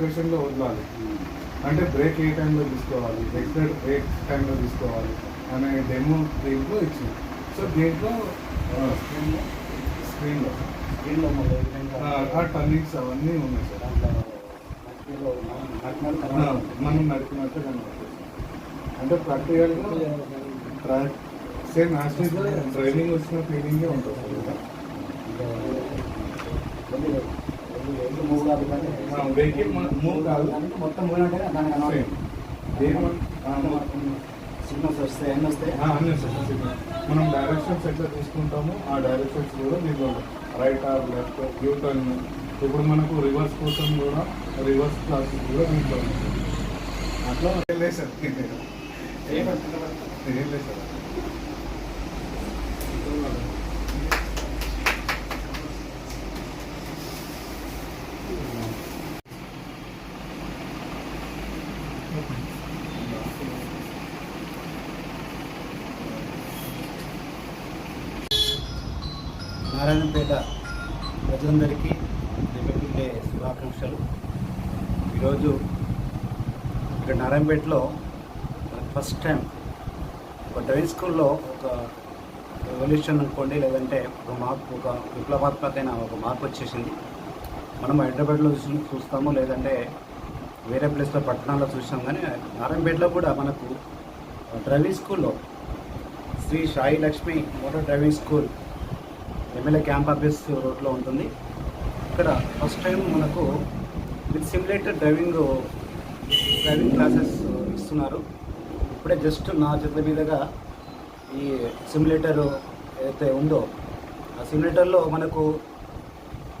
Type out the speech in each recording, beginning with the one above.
యాక్సిలేషన్లో వదలాలి అంటే బ్రేక్ ఏ టైంలో తీసుకోవాలి ఎక్సైడ్ బ్రేక్ టైంలో తీసుకోవాలి అనే డెమో దీంట్లో ఇచ్చింది. సో దీంట్లో స్క్రీన్లో స్క్రీన్లో. స్క్రీన్లో ఆ టర్నింగ్స్ అవన్నీ ఉన్నాయి సార్. మనం నడిపినట్టు కనబడుతుంది. అంటే ప్రాక్టికల్గా ట్రాక్ సేమ్ యాక్సిస్ డ్రైవింగ్ వచ్చిన ఫీలింగే ఉంటుంది ఎందుకు ఇంకా. ఇంకా వెళ్ళి వెళ్ళి వెళ్ళి మూవ్ కాదు కానీ వెహికల్ మూవ్ కాదు మొత్తం మూవ్ అంటే దానికి సేమ్ దేని ఆ, సిగ్నల్స్ వస్తాయి అన్నీ వస్తాయి అన్నీ సార్ సిగ్నల్. మనం డైరెక్షన్స్ ఎట్లా తీసుకుంటామో ఆ డైరెక్షన్స్ కూడా దీంట్లో right or left U turn ఇప్పుడు మనకు రివర్స్ కోసం కూడా రివర్స్ క్లాసెస్ కూడా దీంట్లో అట్లా లేదు సార్ ఏం లేదు సార్ నారాయణపేట ప్రజలందరికీ రిపబ్లిక్ డే శుభాకాంక్షలు. ఈరోజు ఇక్కడ నారాయణపేటలో ఫస్ట్ టైం ఒక డ్రైవింగ్ స్కూల్లో ఒక రెవల్యూషన్ అనుకోండి లేదంటే ఒక మార్పు ఒక విప్లవాత్మకమైన ఒక మార్పు వచ్చేసింది. మనం హైదరాబాద్లో చూసి చూస్తాము లేదంటే వేరే ప్లేస్లో పట్టణాల్లో చూసాం కానీ నారాయణపేటలో కూడా మనకు డ్రైవింగ్ స్కూల్లో Sri Sai Lakshmi motor driving school MLA camp office రోడ్లో ఉంటుంది. ఇక్కడ ఫస్ట్ టైం మనకు with simulated driving driving classes ఇస్తున్నారు. ఇప్పుడే జస్ట్ నా చేతుల మీదుగా ఈ సిమ్యులేటర్ ఏదైతే ఉందో ఆ సిమ్యులేటర్లో మనకు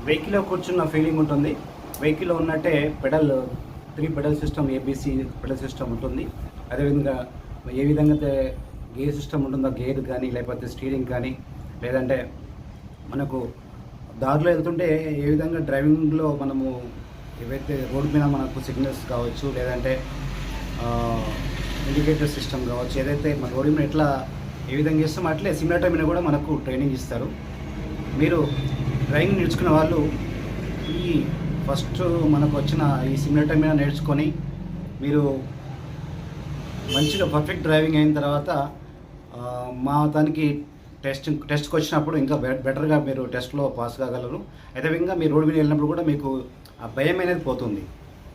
వెహికల్లో కూర్చున్న ఫీలింగ్ ఉంటుంది. వెహికల్లో ఉన్నట్టే pedal three pedal system ABC pedal system ఉంటుంది. అదేవిధంగా ఏ విధంగా అయితే గేర్ సిస్టమ్ ఉంటుందో గేర్ కానీ లేకపోతే స్టీరింగ్ కానీ లేదంటే మనకు దారిలో వెళ్తుంటే ఏ విధంగా డ్రైవింగ్లో మనము ఏవైతే రోడ్డు మీద మనకు సిగ్నల్స్ కావచ్చు లేదంటే ఇండికేటర్ సిస్టమ్ కావచ్చు ఏదైతే మన రోడ్డు మీద ఎట్లా ఏ విధంగా చేస్తామో అట్లే సిమ్యులేటర్ మీద కూడా మనకు ట్రైనింగ్ ఇస్తారు. మీరు డ్రైవింగ్ నేర్చుకున్న వాళ్ళు ఈ ఫస్ట్ మనకు వచ్చిన ఈ సిమ్యులేటర్ మీద నేర్చుకొని మీరు మంచిగా పర్ఫెక్ట్ డ్రైవింగ్ అయిన తర్వాత మా దానికి టెస్ట్ టెస్ట్కి వచ్చినప్పుడు ఇంకా బె- బెటర్గా మీరు టెస్ట్లో పాస్ కాగలరు. అదేవిధంగా మీరు రోడ్డు మీద వెళ్ళినప్పుడు కూడా మీకు ఆ భయం అనేది పోతుంది.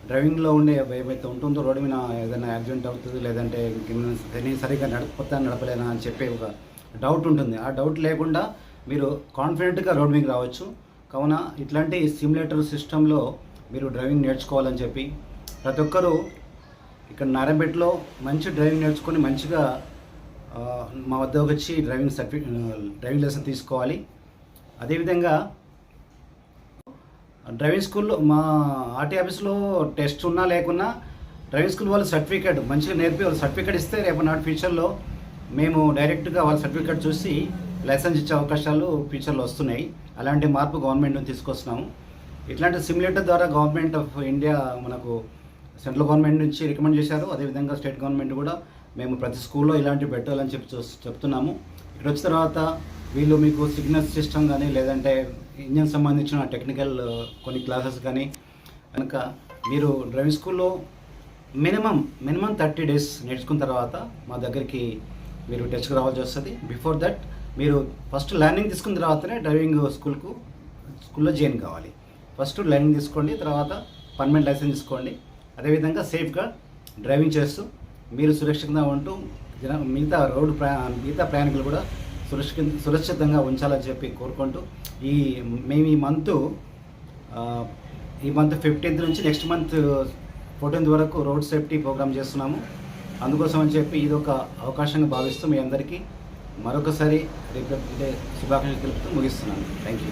డ్రైవింగ్లో ఉండే భయం అయితే ఉంటుందో రోడ్డు మీద ఏదైనా యాక్సిడెంట్ అవుతుంది లేదంటే నేను సరిగ్గా నడపతా నడపలేనా అని చెప్పే ఒక డౌట్ ఉంటుంది. ఆ డౌట్ లేకుండా మీరు కాన్ఫిడెంట్గా రోడ్ మీద రావచ్చు. కావున ఇట్లాంటి సిమ్యులేటర్ సిస్టంలో మీరు డ్రైవింగ్ నేర్చుకోవాలని చెప్పి ప్రతి ఒక్కరూ ఇక్కడ నారాయణపేటలో మంచి డ్రైవింగ్ నేర్చుకొని మంచిగా మా వద్దకు వచ్చి డ్రైవింగ్ సర్టిఫి డ్రైవింగ్ లెసన్ తీసుకోవాలి. అదేవిధంగా డ్రైవింగ్ స్కూల్లో మా ఆర్టీ ఆఫీస్లో టెస్ట్ ఉన్నా లేకున్నా డ్రైవింగ్ స్కూల్ వాళ్ళు సర్టిఫికేట్ మంచిగా నేర్పి వాళ్ళు సర్టిఫికేట్ ఇస్తే రేపు నాటి ఫ్యూచర్లో మేము డైరెక్ట్గా వాళ్ళ సర్టిఫికేట్ చూసి లైసెన్స్ ఇచ్చే అవకాశాలు ఫ్యూచర్లో వస్తున్నాయి. అలాంటి మార్పు గవర్నమెంట్ నుంచి తీసుకొస్తున్నాము. ఇట్లాంటి సిమ్యులేటర్ ద్వారా గవర్నమెంట్ ఆఫ్ ఇండియా మనకు సెంట్రల్ గవర్నమెంట్ నుంచి రికమెండ్ చేశారు. అదేవిధంగా స్టేట్ గవర్నమెంట్ కూడా మేము ప్రతి స్కూల్లో ఇలాంటివి పెట్టాలని చెప్పి చెప్తున్నాము. ఇక్కడ వచ్చిన తర్వాత వీళ్ళు మీకు సిగ్నల్ సిస్టమ్ కానీ లేదంటే ఇంజన్ సంబంధించిన టెక్నికల్ కొన్ని క్లాసెస్ కానీ కనుక మీరు డ్రైవింగ్ స్కూల్లో మినిమం మినిమం థర్టీ డేస్ నేర్చుకున్న తర్వాత మా దగ్గరికి మీరు టెస్ట్కి రావాల్సి వస్తుంది. బిఫోర్ దట్ మీరు ఫస్ట్ లర్నింగ్ తీసుకున్న తర్వాతనే డ్రైవింగ్ స్కూల్కు స్కూల్లో జాయిన్ కావాలి. ఫస్ట్ లర్నింగ్ తీసుకోండి తర్వాత పర్మనెంట్ లైసెన్స్ తీసుకోండి. అదేవిధంగా సేఫ్గా డ్రైవింగ్ చేస్తూ మీరు సురక్షితంగా ఉంటూ జన మిగతా రోడ్డు ప్రయా మిగతా ప్రయాణికులు కూడా సురక్షి సురక్షితంగా ఉంచాలని చెప్పి కోరుకుంటూ ఈ మేము ఈ మంత్ ఈ మంత్ ఫిఫ్టీన్త్ నుంచి నెక్స్ట్ మంత్ ఫోర్టీన్త్ వరకు రోడ్ సేఫ్టీ ప్రోగ్రామ్ చేస్తున్నాము. అందుకోసం అని చెప్పి ఇది ఒక అవకాశంగా భావిస్తూ మీ అందరికీ మరొకసారి రిపబ్లిక్ డే శుభాకాంక్షలు తెలుపుతూ ముగిస్తున్నాను. Thank you